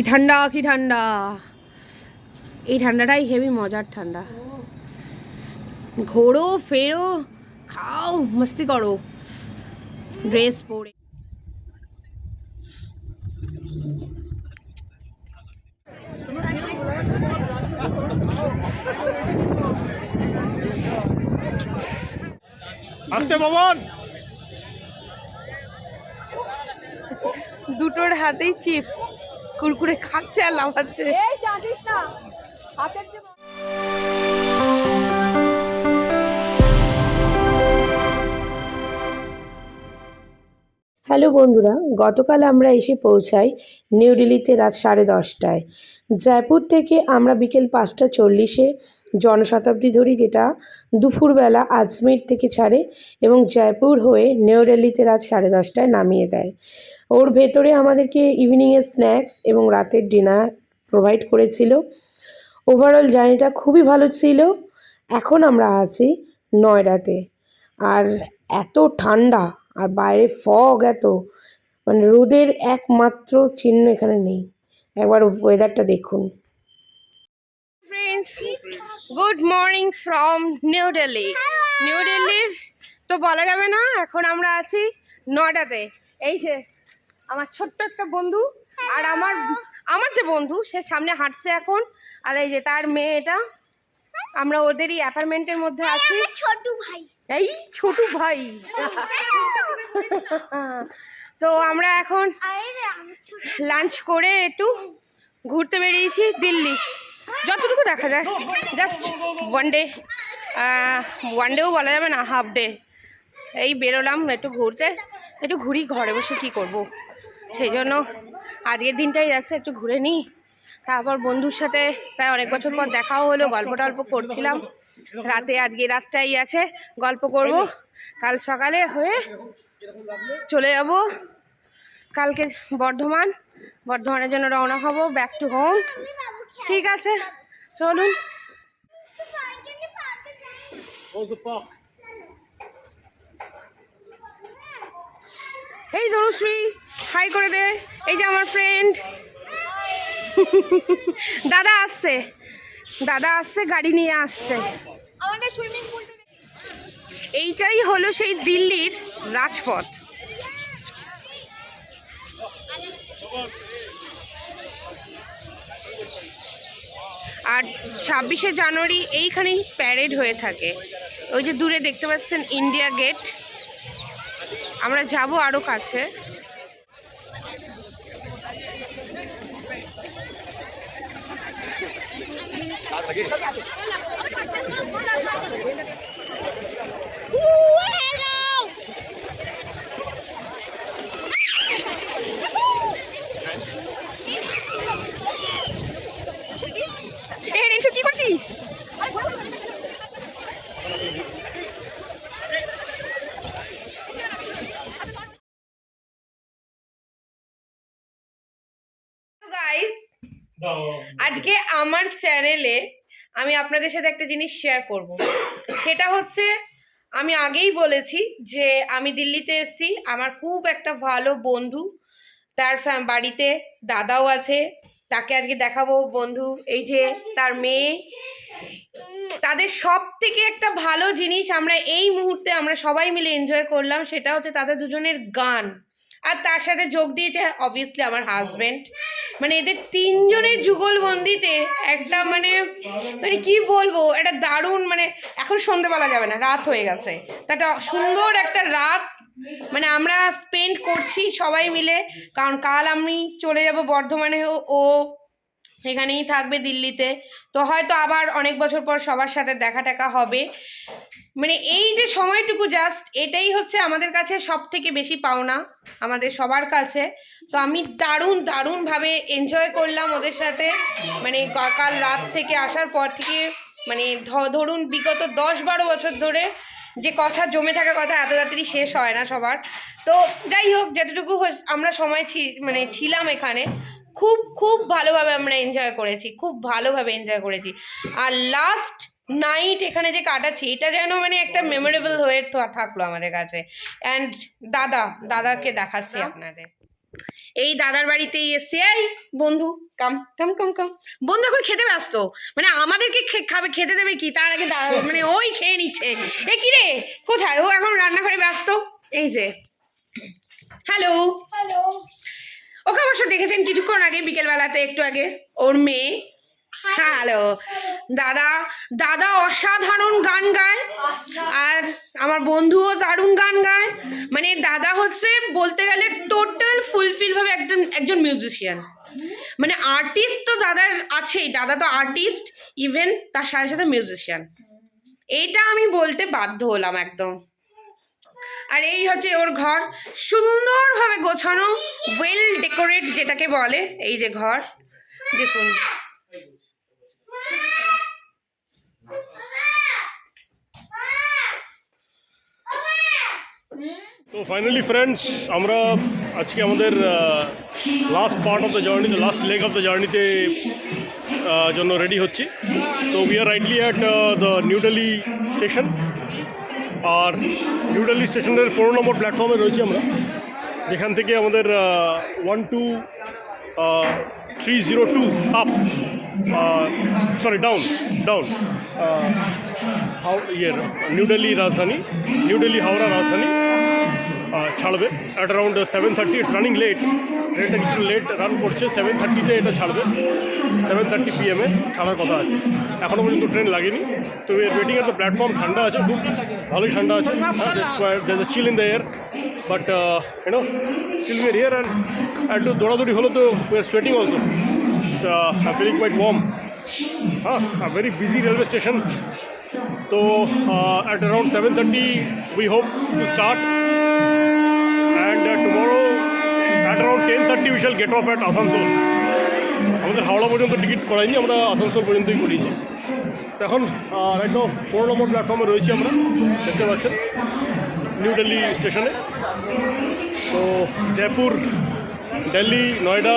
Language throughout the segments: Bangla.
কি ঠান্ডা কি ঠান্ডা। এই ঠান্ডাটাই হেভি মজার ঠান্ডা। ঘোরো ফেরো খাও মস্তি করো। ড্রেস পরে। আসতে ভবন। দুটোর হাতেই চিপস কুরকুরে খাচ্ছে আর লাফাচ্ছে। এই চাটিস না হাতের যে হ্যালো বন্ধুরা গতকাল আমরা এসে পৌঁছাই নিউ দিল্লিতে রাত সাড়ে দশটায়। জয়পুর থেকে আমরা বিকেল পাঁচটা চল্লিশে জনশতাব্দী ধরি যেটা দুপুরবেলা আজমির থেকে ছাড়ে এবং জয়পুর হয়ে নিউ দিল্লিতে রাত সাড়ে দশটায় নামিয়ে দেয়। ওর ভেতরে আমাদেরকে ইভিনিংয়ের স্ন্যাক্স এবং রাতের ডিনার প্রোভাইড করেছিল। ওভারঅল জার্নিটা খুবই ভালো ছিল। এখন আমরা আছি নয়ডাতে। আর এত ঠান্ডা আর বাইরে ফগ এত মানে রোদের একমাত্র চিহ্ন এখানে নেই। একবার ওয়েদারটা দেখুন। Friends good morning from New Delhi New দিল্লির তো বলা যাবে না এখন আমরা আছি নয়ডাতে এই যে আমার ছোট্ট একটা বন্ধু আর আমার আমার যে বন্ধু সে সামনে হাঁটছে এখন। আর এই যে তার মেয়ে এটা। আমরা ওদেরই অ্যাপার্টমেন্টের মধ্যে আছি। ছোট ভাই। এই ছোট ভাই। তো আমরা এখন লাঞ্চ করে একটু ঘুরতে বেরিয়েছি দিল্লি। যতটুকু দেখা যায়। জাস্ট ওয়ান ডে ওয়ান ডেও বলা যাবে না হাফ ডে এই বেরোলাম একটু ঘুরতে, একটু ঘুরি ঘরে বসে কি করব। সেই জন্য আজকের দিনটাই যাচ্ছে, একটু ঘুরে নিই। তারপর বন্ধুর সাথে প্রায় অনেক বছর পর দেখাও হলো, গল্প টল্প করছিলাম। রাতে আজকে রাতটাই আছে, গল্প করব। কাল সকালে হয়ে চলে যাব কালকে বর্ধমান। বর্ধমানের জন্য রওনা হব ব্যাক টু হোম ঠিক আছে চলুন। এই ধনুশ্রী হাই করে দে। এই যে আমার ফ্রেন্ড দাদা আসছে। দাদা আসছে গাড়ি নিয়ে আসছে। আমাদের সুইমিং পুলটা এইটাই হলো সেই দিল্লির রাজপথ। আর ছাব্বিশে জানুয়ারি এইখানেই প্যারেড হয়ে থাকে। ওই যে দূরে দেখতে পাচ্ছেন ইন্ডিয়া গেট আমরা যাব আরও কাছে এই রেশু কি করছিস গাইস আজকে আমার চ্যানেলে আমি আপনাদের সাথে একটা জিনিস শেয়ার করব। সেটা হচ্ছে, আমি আগেই বলেছি যে আমি দিল্লিতে এসেছি, আমার খুব একটা ভালো বন্ধু, তার বাড়িতে দাদাও আছে, তাকে আজকে দেখাবো বন্ধু, এই যে তার মেয়ে। তাদের সব থেকে একটা ভালো জিনিস আমরা এই মুহূর্তে আমরা সবাই মিলে এনজয় করলাম, সেটা হচ্ছে তাদের দুজনের গান। আর তার সাথে যোগ দিয়েছে অবভিয়াসলি আমার হাজব্যান্ড মানে এদের তিনজনের যুগলবন্দিতে একটা মানে মানে কি বলব, একটা দারুণ মানে এখন সন্ধেবেলা যাবে না, রাত হয়ে গেছে। তাটা সুন্দর একটা রাত মানে আমরা স্পেন্ড করছি সবাই মিলে। কারণ কাল আমি চলে যাব বর্ধমানে ও এখানেই থাকবে দিল্লিতে। তো হয়তো আবার অনেক বছর পর সবার সাথে দেখা টাকা হবে। মানে এই যে সময়টুকু জাস্ট এটাই হচ্ছে আমাদের কাছে সব থেকে বেশি পাওনা আমাদের সবার কাছে। তো আমি দারুণ, দারুণভাবে এনজয় করলাম ওদের সাথে। মানে কাল রাত থেকে আসার পর থেকে মানে ধরুন বিগত দশ বারো বছর ধরে যে কথা জমে থাকা কথা এত তাড়াতাড়ি শেষ হয় না সবার। তো যাই হোক, যতটুকু হস- আমরা সময় মানে ছিলাম এখানে খুব খুব ভালোভাবে আমরা এনজয় করেছি খুব ভালোভাবে এনজয় করেছি। আর লাস্ট নাইট এখানে যে কাটাচ্ছি এটা যেন মানে একটা মেমোরেবল হয়ে থা- থাকল আমাদের কাছে। অ্যান্ড দাদা দাদাকে দেখাচ্ছি আপনাদের। এই দাদার বাড়িতেই এসছি। এই বন্ধু কাম কাম কাম কাম বন্ধু এখন খেতে ব্যস্ত। মানে আমাদেরকে খে- খাবে খেতে দেবে কি? তার আগে মানে ওই খেয়ে নিচ্ছে। এ কি রে? কোথায়? ও এখন রান্নাঘরে ব্যস্ত? এই যে। হ্যালো হ্যালো ওকে অবশ্য দেখেছেন কিছুক্ষণ আগে, বিকেলবেলাতে, একটু আগে। ওর মেয়ে। হ্যালো দাদা দাদা অসাধারণ গান গায়। আর আমার বন্ধুও দারুণ গান গায়। মানে দাদা হচ্ছে বলতে গেলে টোটাল ফুলফিল ভাবে একজন একজন মিউজিশিয়ান মানে আর্টিস্ট তো দাদার আছেই। দাদা তো আর্টিস্ট ইভেন তার সাথে সাথে মিউজিশিয়ান এইটা আমি বলতে বাধ্য হলাম একদম। আর এই হচ্ছে ওর ঘর। সুন্দরভাবে গোছানো ওয়েল ডেকোরেট যেটাকে বলে, এই যে ঘর। দেখুন। তো ফাইনালি ফ্রেন্ডস আমরা আজকে আমাদের last part of the journey last leg of the জার্নিতে জন্য রেডি হচ্ছি। তো we are rightly at the New Delhi station New new দিল্লি স্টেশনের পনেরো নম্বর প্ল্যাটফর্মে রয়েছি আমরা। যেখান থেকে আমাদের one two three zero two up sorry down down how, uh New Delhi Rajdhani New Delhi Howrah Rajdhani. ছাড়বে। At around seven thirty it's running late ট্রেনটা কিছু লেট রান করছে। সেভেন থার্টিতে এটা ছাড়বে। সেভেন থার্টি পিএমে ছাড়ার কথা আছে। এখনও পর্যন্ত ট্রেন লাগেনি। তো ওয়েটিং এর দ্য প্ল্যাটফর্ম ঠান্ডা আছে। খুব ভালোই ঠান্ডা আছে। There chill in the air but you know still we are here and একটু দৌড়াদৌড়ি হলো তো we are sweating also I feeling quite warm হ্যাঁ ভেরি বিজি রেলওয়ে স্টেশন তো at around seven thirty we hope to start ten thirty we shall get off at Asansol আমাদের হাওড়া পর্যন্ত টিকিট করাইনি আমরা আসানসোল পর্যন্তই করিয়েছি। এখন নাও পনেরো নম্বর প্ল্যাটফর্মে রয়েছি আমরা, দেখতে পাচ্ছেন নিউ দিল্লি স্টেশনে। তো Jaipur Delhi Noida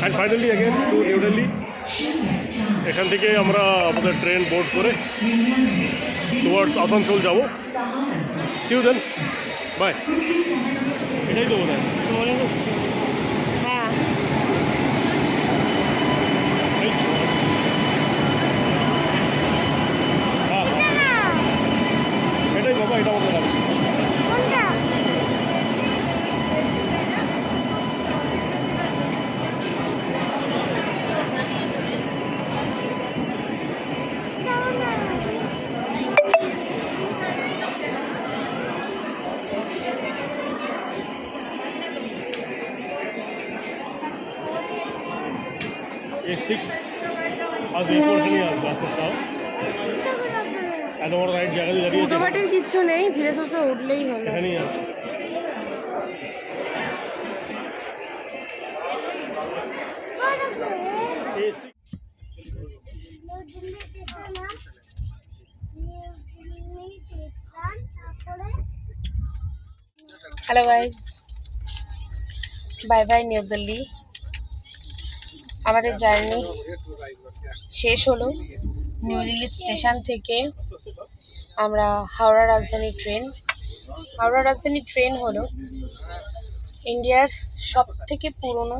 and finally again to New Delhi এখান থেকে আমরা আমাদের ট্রেন বোর্ড করে টুয়ার্ডস আসানসোল যাব। সিউ দেন বাই এটাই তো বোধ হ্যাঁ কিচ্ছু নেই ধীরে সুস্থে উঠলেই হলো। Hello guys bye bye New Delhi আমাদের জার্নি শেষ হলো। নিউ দিল্লি স্টেশন থেকে আমরা হাওড়া রাজধানী ট্রেন। হাওড়া রাজধানী ট্রেন হলো ইন্ডিয়ার সব থেকে পুরনো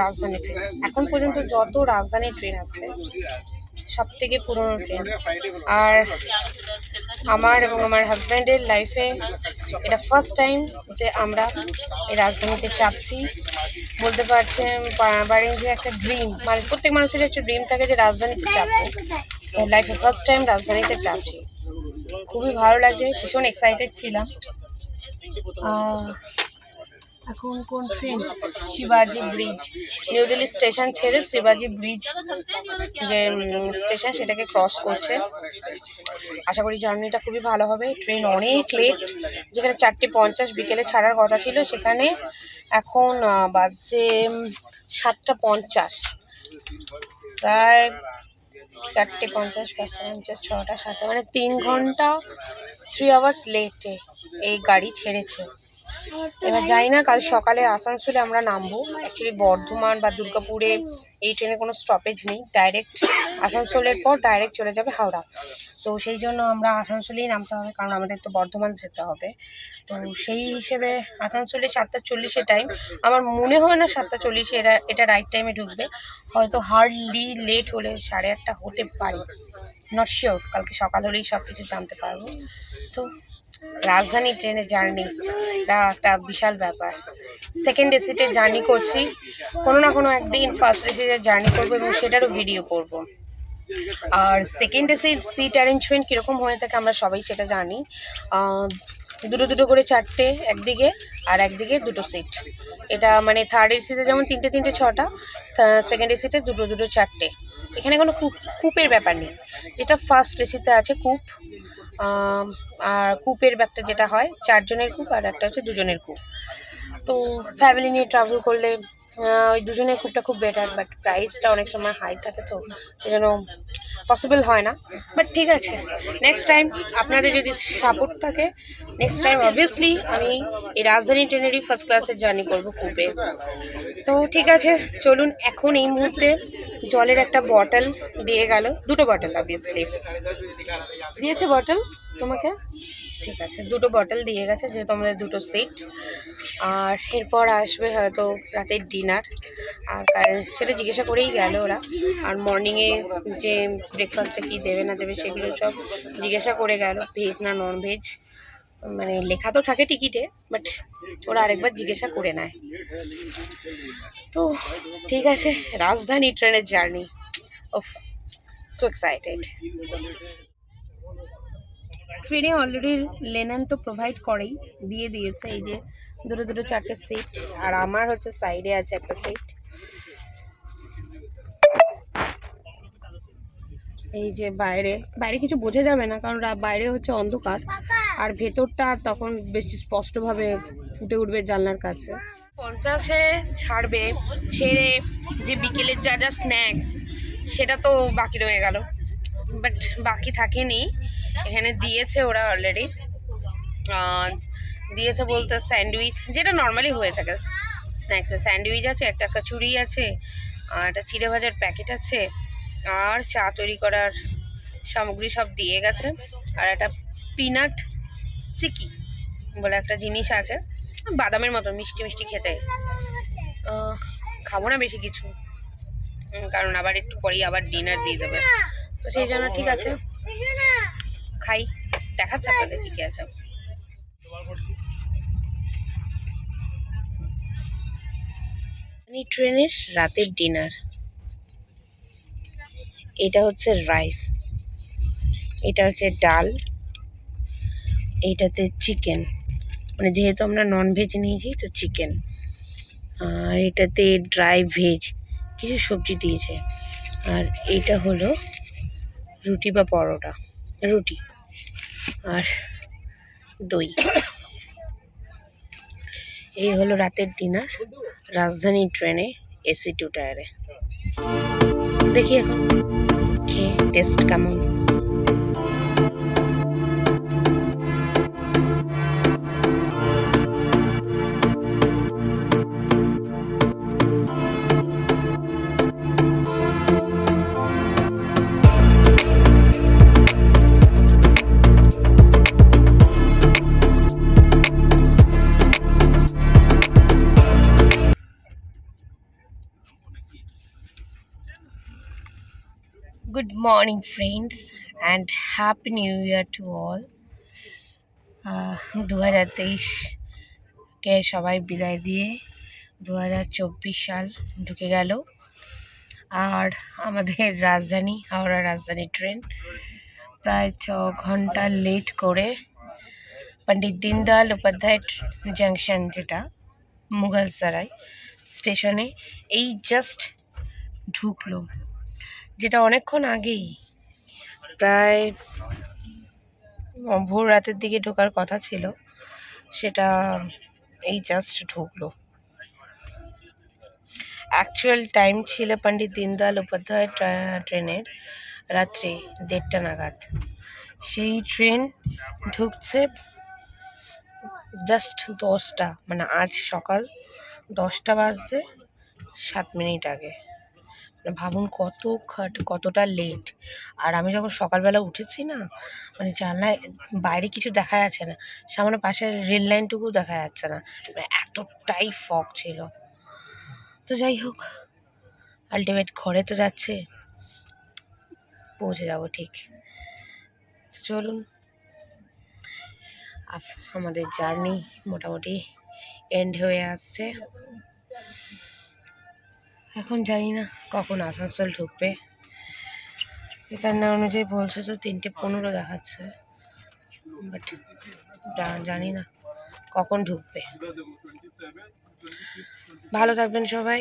রাজধানী ট্রেন। এখন পর্যন্ত যত রাজধানী ট্রেন আছে সব থেকে পুরনো ট্রেন। আর আমার এবং আমার হাজব্যান্ডের লাইফে এটা ফার্স্ট টাইম যে আমরা এই রাজধানীতে চাপছি। বলতে পারছেন পারেন যে একটা ড্রিম মানে প্রত্যেক মানুষের একটা ড্রিম থাকে যে রাজধানীতে চাপবো। লাইফে ফার্স্ট টাইম রাজধানীতে চাপছি। খুবই ভালো লাগছে ভীষণ এক্সাইটেড ছিলাম। এখন কোন ট্রেন শিবাজি ব্রিজ নিউ দিল্লি স্টেশন ছেড়ে শিবাজি ব্রিজ যে স্টেশন সেটাকে ক্রস করছে। আশা করি জার্নিটা খুবই ভালো হবে। ট্রেন অনেক লেট যেখানে চারটে পঞ্চাশ বিকেলে ছাড়ার কথা ছিল সেখানে এখন বাজছে সাতটা পঞ্চাশ। প্রায় চারটে পঞ্চাশ, পাঁচটা পঞ্চাশ, ছটা, সাতটা মানে তিন ঘণ্টা থ্রি আওয়ার্স লেটে এই গাড়ি ছেড়েছে। এবার জানি না, কাল সকালে আসানসোলে আমরা নামবো। অ্যাকচুয়ালি বর্ধমান বা দুর্গাপুরে এই ট্রেনে কোনো স্টপেজ নেই। ডাইরেক্ট আসানসোলের পর ডাইরেক্ট চলে যাবে হাওড়া। তো সেই জন্য আমরা আসানসোলেই নামতে হবে, কারণ আমাদের তো বর্ধমান যেতে হবে। তো সেই হিসেবে আসানসোলে সাতটা চল্লিশে টাইম আমার মনে হয় না সাতটা চল্লিশে এরা, এটা রাইট টাইমে ঢুকবে। হয়তো হার্ডলি লেট হলে সাড়ে আটটা হতে পারে। নট শিওর কালকে সকাল হলেই সব কিছু জানতে পারব। তো রাজধানী ট্রেনের জার্নি। এটা একটা বিশাল ব্যাপার। সেকেন্ড এসিতে জার্নি করছি। কোনো না কোনো একদিন ফার্স্ট এসিতে জার্নি করব এবং সেটারও ভিডিও করব। আর সেকেন্ড এসির সিট অ্যারেঞ্জমেন্ট কীরকম হয়ে থাকে আমরা সবাই সেটা জানি। দুটো দুটো করে চারটে একদিকে আর একদিকে দুটো সিট এটা মানে থার্ড এসিতে যেমন তিনটে তিনটে, ছটা সেকেন্ড এসিতে দুটো দুটো, চারটে। এখানে কোনো কূপ, কূপের ব্যাপার নেই। যেটা ফার্স্ট এসিতে আছে, কূপ। আর কূপের ব্যাগটা যেটা হয়, চারজনের কূপ আর একটা হচ্ছে দুজনের কূপ। তো ফ্যামিলি নিয়ে ট্রাভেল করলে ওই দুজনে খুবটা খুব বেটার বাট প্রাইসটা অনেক সময় হাই থাকে তো, সেজন্য পসিবল হয় না। বাট ঠিক আছে নেক্সট টাইম আপনাদের যদি সাপোর্ট থাকে নেক্সট টাইম অবভিয়াসলি আমি এই রাজধানী ট্রেনেরই ফার্স্ট ক্লাসের জার্নি করব কূপে। তো ঠিক আছে, চলুন এখন এই মুহূর্তে জলের একটা বটল দিয়ে গেল। দুটো বটল অবভিয়াসলি দিয়েছে বটল তোমাকে? ঠিক আছে, দুটো বটল দিয়ে গেছে, যেহেতু আমাদের দুটো সেট আর এরপর আসবে হয়তো রাতের ডিনার আর সেটা জিজ্ঞাসা করেই গেল ওরা। আর মর্নিংয়ে যে ব্রেকফাস্টে কী দেবে না দেবে সেগুলো সব জিজ্ঞাসা করে গেল ভেজ না নন ভেজ মানে লেখা তো থাকে টিকিটে বাট ওরা আরেকবার জিজ্ঞাসা করে নেয়। তো ঠিক আছে, রাজধানী ট্রেনের জার্নি অফ সো এক্সাইটেড ট্রেনে অলরেডি লেনেন তো প্রোভাইড করেই, দিয়ে দিয়েছে, এই যে দুটো দুটো, চারটে সিট আর আমার হচ্ছে সাইডে আছে একটা সিট এই যে বাইরে বাইরে কিছু বোঝা যাবে না, কারণ বাইরে হচ্ছে অন্ধকার, আর ভেতরটা তখন বেশি স্পষ্টভাবে ফুটে উঠবে জানলার কাছে। পঞ্চাশে ছাড়বে, ছেড়ে যে বিকেলের যা যা স্ন্যাক্স সেটা তো বাকি রয়ে গেল। বাট বাকি থাকেনি। এখানে দিয়েছে ওরা অলরেডি দিয়েছে বলতে স্যান্ডউইচ, যেটা নর্মালি হয়ে থাকে। স্ন্যাক্সে স্যান্ডউইচ আছে, একটা কচুরি আছে, আর একটা চিড়ে ভাজার প্যাকেট আছে, আর চা তৈরি করার সামগ্রী সব দিয়ে গেছে। আর একটা পিনাট চিকি বলে একটা জিনিস আছে, বাদামের মতো, মিষ্টি মিষ্টি খেতে। খাব না বেশি কিছু, কারণ আবার একটু পরেই আবার ডিনার দিয়ে দেবে। তো সেই জন্য ঠিক আছে। খাই, দেখাচ্ছে আপনাদের কি কি আছে। ট্রেনের রাতের ডিনার। এটা হচ্ছে রাইস। এটা হচ্ছে ডাল। এইটাতে চিকেন। মানে যেহেতু আমরা নন ভেজ নিয়েছি, তো চিকেন। আর এটাতে ড্রাই ভেজ কিছু সবজি দিয়েছে। আর এটা হলো রুটি বা পরোটা। রুটি। আর দই। এই হলো রাতের ডিনার, রাজধানী ট্রেনে এসি টু টায়ারে। দেখি এখন, খেয়ে, টেস্ট কেমন? Morning friends and happy new year to all দু হাজার তেইশকে সবাই বিদায় দিয়ে দু হাজার চব্বিশ সাল ঢুকে গেল। আর আমাদের রাজধানী, হাওড়া রাজধানী ট্রেন প্রায় ছ ঘণ্টা লেট করে পণ্ডিত দীনদয়াল উপাধ্যায় জাংশন যেটা, মুঘলসরাই স্টেশনে এই জাস্ট ঢুকলো। যেটা অনেকক্ষণ আগেই। প্রায় ভোর রাতের দিকে ঢোকার কথা ছিল, সেটা এই জাস্ট ঢুকলো। অ্যাকচুয়াল টাইম ছিল পণ্ডিত দীনদয়াল উপাধ্যায় ট্রা- ট্রেনের রাত্রি দেড়টা নাগাদ। সেই ট্রেন ঢুকছে জাস্ট দশটা মানে আজ সকাল দশটা বাজতে সাত মিনিট আগে। ভাবুন কত খাট, কতটা লেট আর আমি যখন সকালবেলা উঠেছি না মানে জানলায় বাইরে কিছু দেখা যাচ্ছে না, সামনে পাশের রেল লাইনটুকু দেখা যাচ্ছে না মানে এতটাই ফগ ছিল। তো যাই হোক আলটিমেট ঘরে তো যাচ্ছে, পৌঁছে যাব ঠিক। চলুন আমাদের জার্নি মোটামুটি এন্ড হয়ে আসছে। এখন জানি না কখন আসানসোল ঢুকবে। এখানে অনুযায়ী বলছে তো তিনটে পনেরো দেখাচ্ছে বাট জানি না কখন ঢুকবে। ভালো থাকবেন সবাই।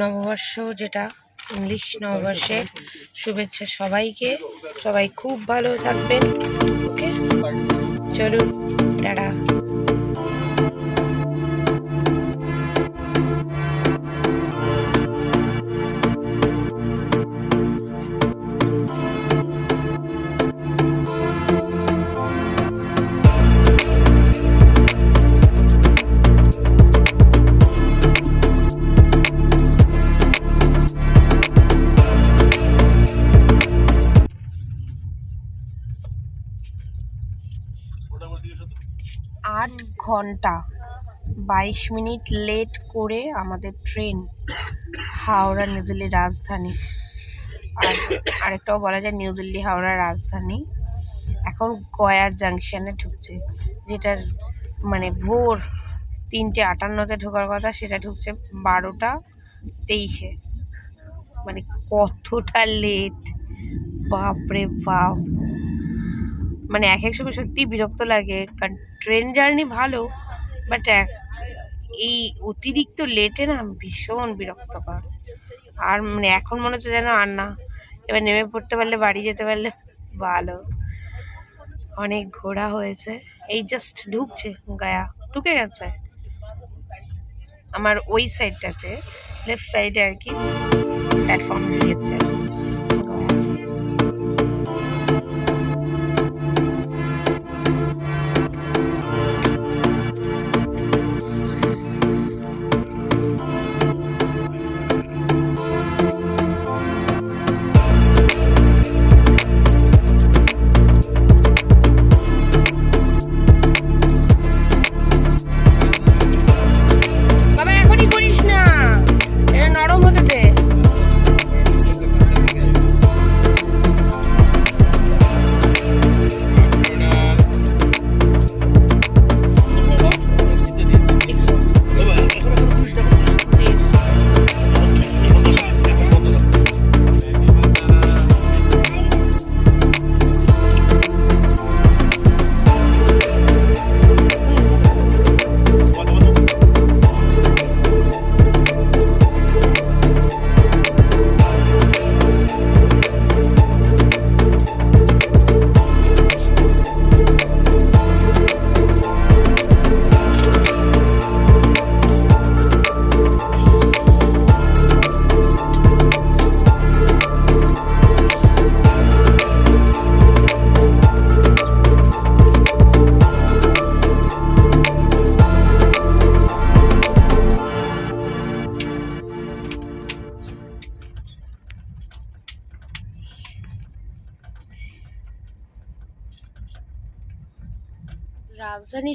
নববর্ষ যেটা, ইংলিশ নববর্ষের শুভেচ্ছা সবাইকে। সবাই খুব ভালো থাকবেন, ওকে? চলুন, টাটা। ঘণ্টা বাইশ মিনিট লেট করে আমাদের ট্রেন হাওড়া নিউ দিল্লি রাজধানী। আর আরেকটাও বলা যায় নিউ দিল্লি হাওড়া রাজধানী। এখন গয়ার জাংশনে ঢুকছে, যেটার মানে ভোর তিনটে আটান্নতে ঢোকার কথা, সেটা ঢুকছে বারোটা তেইশে। মানে কতটা লেট বাপরে বাপ! মানে এক এক সময় সত্যি বিরক্ত লাগে, কারণ ট্রেন জার্নি ভালো বাট এই অতিরিক্ত লেটে না ভীষণ বিরক্তকর। আর মানে এখন মনে হচ্ছে যেন আর না, এবার নেমে পড়তে পারলে, বাড়ি যেতে পারলে, ভালো। অনেক ঘোরা হয়েছে, এই জাস্ট ঢুকছে গায়া, ঢুকে গেছে। আমার ওই সাইডটাতে লেফট সাইডে আর কি প্ল্যাটফর্ম দিয়েছে।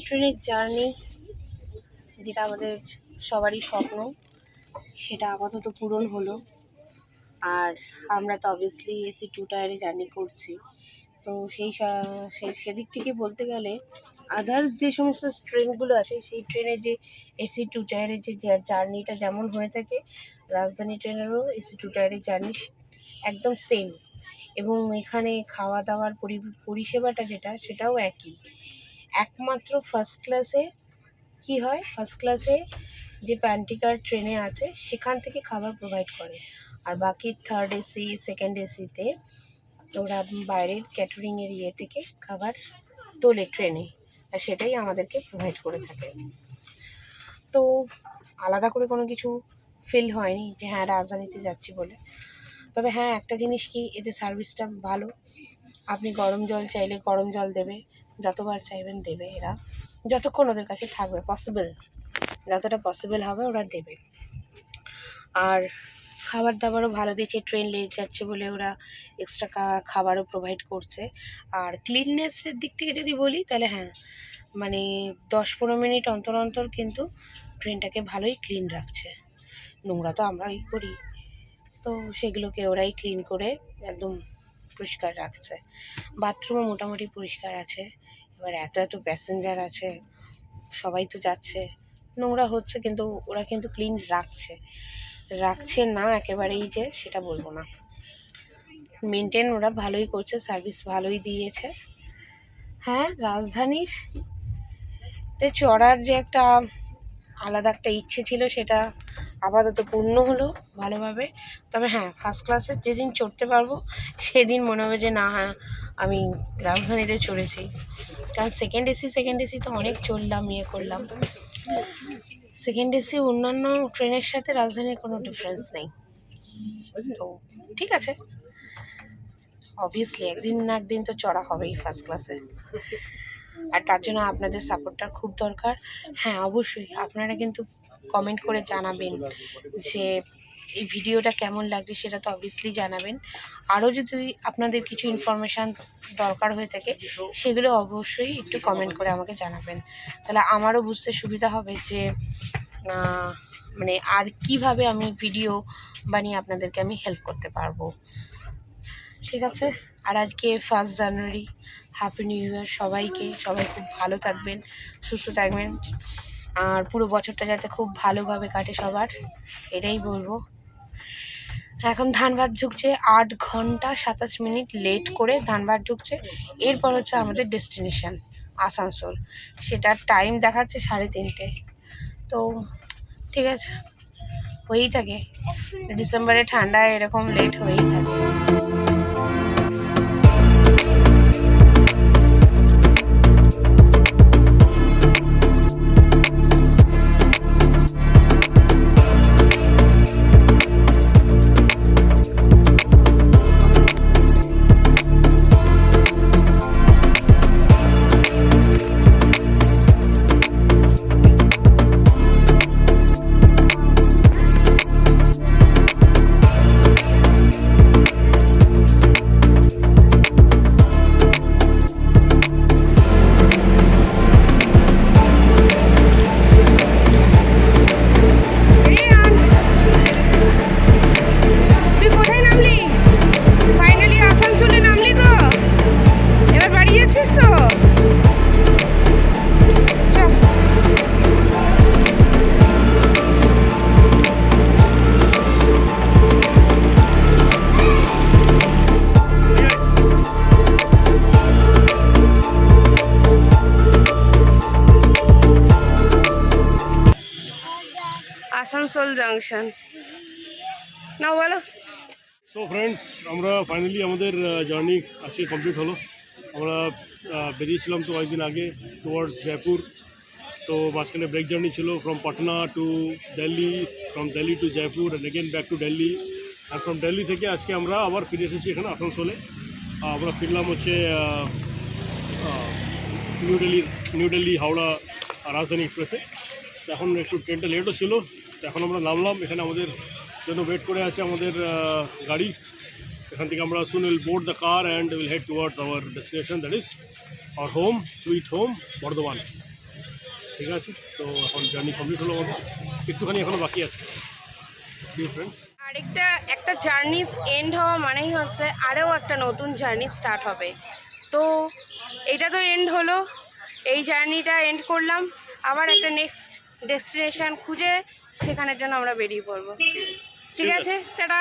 ট্রেনের জার্নি, যেটা আমাদের সবারই স্বপ্ন, সেটা আপাতত পূরণ হলো। আর আমরা তো অবভিয়াসলি এসি টু টায়ারে জার্নি করছি। তো সেই সেদিক থেকে বলতে গেলে আদার্স যে সমস্ত ট্রেনগুলো আছে সেই ট্রেনে যে এসি টু টায়ারের যে জার্নিটা যেমন হয়ে থাকে, রাজধানী ট্রেনেরও এসি টু টায়ারের জার্নি একদম সেম এবং এখানে খাওয়া দাওয়ার পরি- পরিষেবাটা যেটা, সেটাও একই। একমাত্র ফার্স্ট ক্লাসে কি হয়? ফার্স্ট ক্লাসে যে প্যান্টিকার ট্রেনে আছে, সেখান থেকে খাবার প্রোভাইড করে। আর বাকি থার্ড এসি সেকেন্ড এসিতে ওরা বাইরের ক্যাটারিংয়ের ইয়ে থেকে খাবার তোলে ট্রেনে আর সেটাই আমাদেরকে প্রোভাইড করে থাকে। তো আলাদা করে কোনো কিছু ফিল হয়নি যে হ্যাঁ রাজধানীতে যাচ্ছি বলে। তবে হ্যাঁ একটা জিনিস কি, এদের সার্ভিসটা ভালো। আপনি গরম জল চাইলে গরম জল দেবে। যতবার চাইবেন দেবে এরা। যতক্ষণ ওদের কাছে থাকবে পসিবল যতটা পসিবল হবে ওরা দেবে। আর খাবার দাবারও ভালো দিচ্ছে ট্রেন লেট যাচ্ছে বলে ওরা এক্সট্রা খাবারও প্রোভাইড করছে। আর ক্লিননেসের দিক থেকে যদি বলি, তাহলে হ্যাঁ মানে দশ পনেরো মিনিট অন্তর অন্তর কিন্তু ট্রেনটাকে ভালোই ক্লিন রাখছে। নোংরা তো আমরাই করি। তো সেগুলোকে ওরাই ক্লিন করে একদম পরিষ্কার রাখছে। বাথরুমও মোটামুটি পরিষ্কার আছে। এবার এত এত প্যাসেঞ্জার আছে, সবাই তো যাচ্ছে, নোংরা হচ্ছে কিন্তু ওরা কিন্তু ক্লিন রাখছে। রাখছে না একেবারেই যে সেটা বলব না। মেনটেন ওরা ভালোই করছে সার্ভিস ভালোই দিয়েছে। হ্যাঁ রাজধানীর? তে চড়ার যে একটা আলাদা একটা ইচ্ছে ছিল সেটা আপাতত পূর্ণ হলো ভালোভাবে। তবে হ্যাঁ ফার্স্ট ক্লাসে যেদিন চড়তে পারব, সেদিন মনে হবে যে না হ্যাঁ আমি রাজধানীতে চড়েছি। কারণ সেকেন্ড এসি সেকেন্ড এসি তো অনেক চললাম ইয়ে করলাম। সেকেন্ড এসি অন্যান্য ট্রেনের সাথে রাজধানীর কোনো ডিফারেন্স নেই। তো ঠিক আছে। অবভিয়াসলি একদিন না একদিন তো চড়া হবেই ফার্স্ট ক্লাসে আর তার জন্য আপনাদের সাপোর্টটা খুব দরকার। হ্যাঁ অবশ্যই। আপনারা কিন্তু কমেন্ট করে জানাবেন যে এই ভিডিওটা কেমন লাগছে সেটা তো অবভিয়াসলি জানাবেন। আরও যদি আপনাদের কিছু ইনফরমেশান দরকার হয়ে থাকে, সেগুলো অবশ্যই একটু কমেন্ট করে আমাকে জানাবেন। তাহলে আমারও বুঝতে সুবিধা হবে যে মানে আর কীভাবে আমি ভিডিও বানিয়ে আপনাদেরকে আমি হেল্প করতে পারব। ঠিক আছে? আর আজকে first January happy new year সবাইকে। সবাই খুব ভালো থাকবেন, সুস্থ থাকবেন। আর পুরো বছরটা যাতে খুব ভালোভাবে কাটে সবার, এটাই বলব। এখন ধান ভাত ঢুকছে আট ঘণ্টা সাতাশ মিনিট লেট করে ধান ভাত ঢুকছে। এরপর হচ্ছে আমাদের ডেস্টিনেশন, আসানসোল। সেটার টাইম দেখাচ্ছে সাড়ে তিনটে। তো ঠিক আছে, হয়েই থাকে। ডিসেম্বরে ঠান্ডায় এরকম লেট হয়েই থাকে। ফ্রেন্ডস আমরা ফাইনালি আমাদের জার্নি আজকে কমপ্লিট হলো। আমরা বেরিয়েছিলাম তো কয়েকদিন আগে টুয়ার্ডস জয়পুর তো মাঝখানে ব্রেক জার্নি ছিল from Patna to Delhi from Delhi to Jaipur and again back to Delhi R from Delhi থেকে আজকে আমরা আবার ফিরে এসেছি এখানে আসানসোলে। আমরা ফিরলাম হচ্ছে নিউ দিল্লির নিউ দিল্লি হাওড়া, রাজধানী এক্সপ্রেসে এখন একটু ট্রেনটা লেটও ছিল। এখন আমরা নামলাম এখানে আমাদের জন্য ওয়েট করে আছে আমাদের গাড়ি। এখান থেকে আমরা soon will board the car and will head towards our destination that is our home sweet home Bardhaman. ঠিক আছে? তো এখন জার্নি কমপ্লিট হলো আমাদের। একটুখানি এখনও বাকি আছে। আরেকটা, একটা জার্নি এন্ড হওয়া মানেই হচ্ছে আরও একটা নতুন জার্নি স্টার্ট হবে। তো এটা তো এন্ড হলো। এই জার্নিটা এন্ড করলাম। আবার একটা নেক্সট ডেস্টিনেশন খুঁজে সেখানের জন্য আমরা বেরিয়ে পড়ব। ঠিক। আছে টাটা